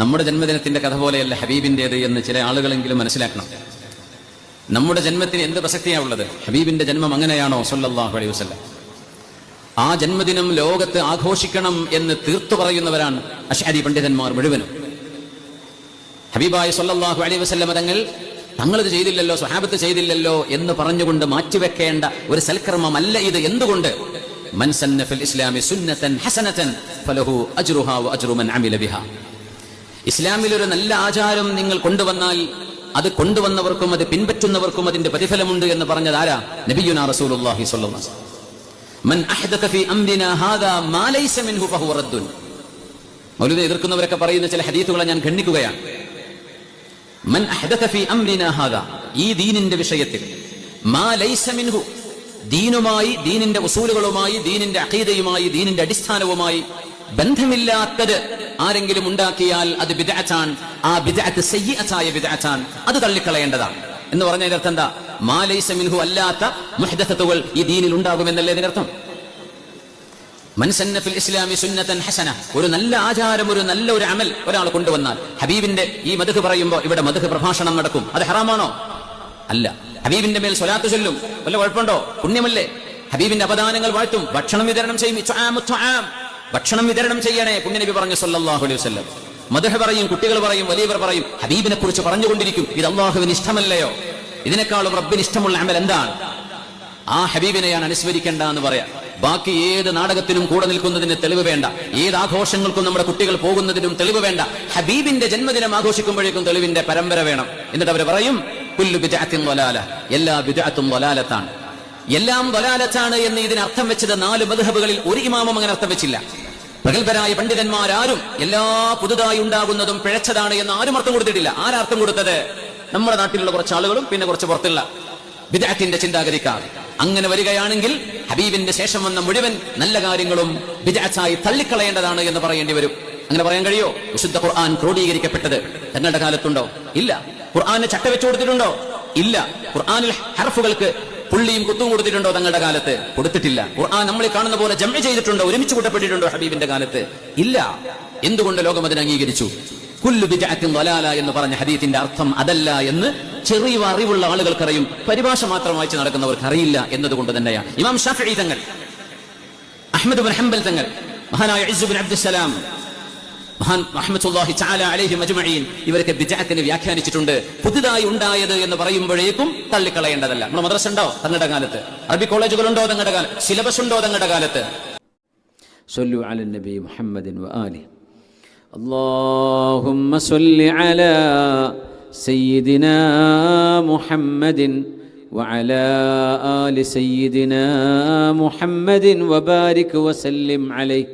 നമ്മുടെ ജന്മദിനത്തിന്റെ കഥ പോലെയല്ല ഹബീബിന്റേത് എന്ന് ചില ആളുകളെങ്കിലും മനസ്സിലാക്കണം. നമ്മുടെ ജന്മത്തിന് എന്ത് പ്രസക്തിയാ ഉള്ളത്? ഹബീബിന്റെ ജന്മം അങ്ങനെയാണോ? സല്ലല്ലാഹു അലൈഹി വസല്ലം. ആ ജന്മദിനം ലോകത്ത് ആഘോഷിക്കണം എന്ന് തീർത്തു പറയുന്നവരാണ് അഷാരി പണ്ഡിതന്മാർ മുഴുവനും. ഹബീബായ സല്ലല്ലാഹു അലൈഹി വസല്ലം തങ്ങൾ തങ്ങളിത് ചെയ്തില്ലല്ലോ സ്വഹാബത്ത് ചെയ്തില്ലല്ലോ എന്ന് പറഞ്ഞുകൊണ്ട് മാറ്റിവെക്കേണ്ട ഒരു സൽക്കർമ്മമല്ല ഇത്. എന്തുകൊണ്ട്? മൻ സന്ന ഫിൽ ഇസ്ലാമി സുന്നതൻ ഹസനതൻ ഫലഹു അജ്റുഹാ വ അജ്റു മൻ അമില ബിഹാ. ഇസ്ലാമിൽ ഒരു നല്ല ആചാരം നിങ്ങൾ കൊണ്ടുവന്നാൽ അത് കൊണ്ടുവന്നവർക്കും അത് പിൻപറ്റുന്നവർക്കും അതിന്റെ പ്രതിഫലമുണ്ട് എന്ന് പറഞ്ഞത് ആരാ? നബിയുനാ റസൂലുള്ളാഹി മൗലൂദ് എതിർക്കുന്നവരൊക്കെ പറയുന്ന ചില ഹദീസുകളെ ഞാൻ ഖണ്ഡിക്കുകയാണ്. മൻ ഫീ അംരിനാ ഹാദാ ഈ ദീനിന്റെ വിഷയത്തിൽ. മാ ലൈസ മിൻഹു ദീനുമായി ദീനിന്റെ ഉസൂലുകളുമായി ദീനിന്റെ അഖീദയുമായി ദീനിന്റെ അടിസ്ഥാനവുമായി ബന്ധമില്ലാത്തത് ആരെങ്കിലും ഉണ്ടാക്കിയാൽ അത് ബിദഅത്താൻ ആ ബിദഅത്ത് സയ്യിഅത്തായ ബിദഅത്താൻ അത് തള്ളിക്കളയേണ്ടതാണ്. എന്ന് പറഞ്ഞതിന്റെ അർത്ഥം എന്താ? മാ ലൈസ മിൻഹു അല്ലാത്ത മുഹ്ദത്തുകൾ ഈ ദീനിൽ ഉണ്ടാകുമെന്നല്ലേ ഇതിനർത്ഥം മൻസന്ന ഫിൽ ഇസ്ലാമി സുന്നത്തൻ ഹസന. ഒരു നല്ല ആചാരം ഒരു നല്ല ഒരു അമൽ ഒരാൾ കൊണ്ടുവന്നാൽ ഹബീബിന്റെ ഈ മധുഹ് പറയുമ്പോൾ ഇവിടെ മധുഹ് പ്രഭാഷണം നടക്കും. അത് ഹറാമാണോ? അല്ല. ഹബീബിന്റെ മേൽ സ്വലാത്ത് ചൊല്ലും. വല്ല കുഴപ്പമുണ്ടോ? പുണ്യമല്ലേ? ഹബീബിന്റെ അപദാനങ്ങൾ വാഴ്ത്തും. ഭക്ഷണം വിതരണം ചെയ്യും. ഭക്ഷണം വിതരണം ചെയ്യണേ പുണ്യനബി പറഞ്ഞു സല്ലല്ലാഹു അലൈഹി വസല്ലം. മധുഹ പറയും കുട്ടികൾ പറയും വലിയവർ പറയും ഹബീബിനെ കുറിച്ച് പറഞ്ഞുകൊണ്ടിരിക്കും. ഇത് അള്ളാഹുവിന് ഇഷ്ടമല്ലയോ? ഇതിനേക്കാളും റബ്ബിന് ഇഷ്ടമുള്ള അമൽ എന്താണ്? ആ ഹബീബിനെയാണ് അനുസ്മരിക്കേണ്ട എന്ന് പറയാ. ബാക്കി ഏത് നാടകത്തിനും കൂടെ നിൽക്കുന്നതിന് തെളിവ് വേണ്ട. ഏത് ആഘോഷങ്ങൾക്കും നമ്മുടെ കുട്ടികൾ പോകുന്നതിനും തെളിവ് വേണ്ട. ഹബീബിന്റെ ജന്മദിനം ആഘോഷിക്കുമ്പോഴേക്കും തെളിവിന്റെ പരമ്പര വേണം. എന്നിട്ട് അവർ പറയും എല്ലാ വിജയത്തും വലാലത്താണ്. എല്ലാം വലാലത്താണ് എന്ന് ഇതിനർത്ഥം വെച്ചത് നാല് മധുഹബുകളിൽ ഒരു ഇമാമും അങ്ങനെ അർത്ഥം വെച്ചില്ല. പ്രഗത്ഭരായ പണ്ഡിതന്മാരാരും എല്ലാ പുതുതായി ഉണ്ടാകുന്നതും പിഴച്ചതാണ് എന്ന് ആരും അർത്ഥം കൊടുത്തിട്ടില്ല. ആരർത്ഥം കൊടുത്തത്? നമ്മുടെ നാട്ടിലുള്ള കുറച്ച് ആളുകളും പിന്നെ കുറച്ച് പുറത്തുള്ള വിദഗ്ധത്തിന്റെ ചിന്താഗതിക്കാർ. അങ്ങനെ വരികയാണെങ്കിൽ ഹബീബിന്റെ ശേഷം വന്ന മുഴുവൻ നല്ല കാര്യങ്ങളും വിദഗ്ധായി തള്ളിക്കളയേണ്ടതാണ് എന്ന് പറയേണ്ടി വരും. അങ്ങനെ പറയാൻ കഴിയോ? വിശുദ്ധ ഖുർആൻ ക്രോഡീകരിക്കപ്പെട്ടത് തങ്ങളുടെ കാലത്തുണ്ടോ? ഇല്ല. ഖുർആാനെ ചട്ട വെച്ചു കൊടുത്തിട്ടുണ്ടോ? ഇല്ല. ഖുർആാനിൽ ഹർഫുകൾക്ക് പുള്ളിയും കുത്തും കൊടുത്തിട്ടുണ്ടോ തങ്ങളുടെ കാലത്ത്? കൊടുത്തിട്ടില്ല. ഖുർആൻ നമ്മളെ കാണുന്ന പോലെ ജമ്മ ചെയ്തിട്ടുണ്ടോ? ഒരുമിച്ച് കൂട്ടപ്പെട്ടിട്ടുണ്ടോ ഹബീബിന്റെ കാലത്ത്? ഇല്ല. എന്തുകൊണ്ട് ലോകം അതിനെ അംഗീകരിച്ചു? കുല്ലു ബിജഅത്തിൻ ളലാല എന്ന് പറഞ്ഞ ഹദീത്തിന്റെ അർത്ഥം അതല്ല എന്ന് ചെറിയ അറിവുള്ള ആളുകൾക്കറിയും. പരിഭാഷ മാത്രം വായിച്ച് നടക്കുന്നവർക്ക് അറിയില്ല എന്നതുകൊണ്ട് തന്നെയാണ് ഇമാം ഷാഫി തങ്ങൾ അഹമ്മദ് ബിൻ ഹംബൽ തങ്ങൾ മഹാനായ അബ്ദുസ്സലാം അബ്ദുസലാം മഹാൻ റഹ്മത്തുള്ളാഹി തആല അലൈഹിം അജ്മഈൻ ഇവരൊക്കെ ബിജഅത്തിനെ വ്യാഖ്യാനിച്ചിട്ടുണ്ട് പുതുതായി ഉണ്ടായത് എന്ന് പറയുമ്പോഴേക്കും തള്ളിക്കളയേണ്ടതല്ല നമ്മുടെ മദ്രസ ഉണ്ടോ തങ്ങളുടെ കാലത്ത് അറബി കോളേജുകളുണ്ടോ തങ്ങളുടെ കാലത്ത് സിലബസ് ഉണ്ടോ തങ്ങളുടെ കാലത്ത് صلوا على النبي محمد وآله اللهم صل على سيدنا محمد وعلى آل سيدنا محمد وبارك وسلم عليه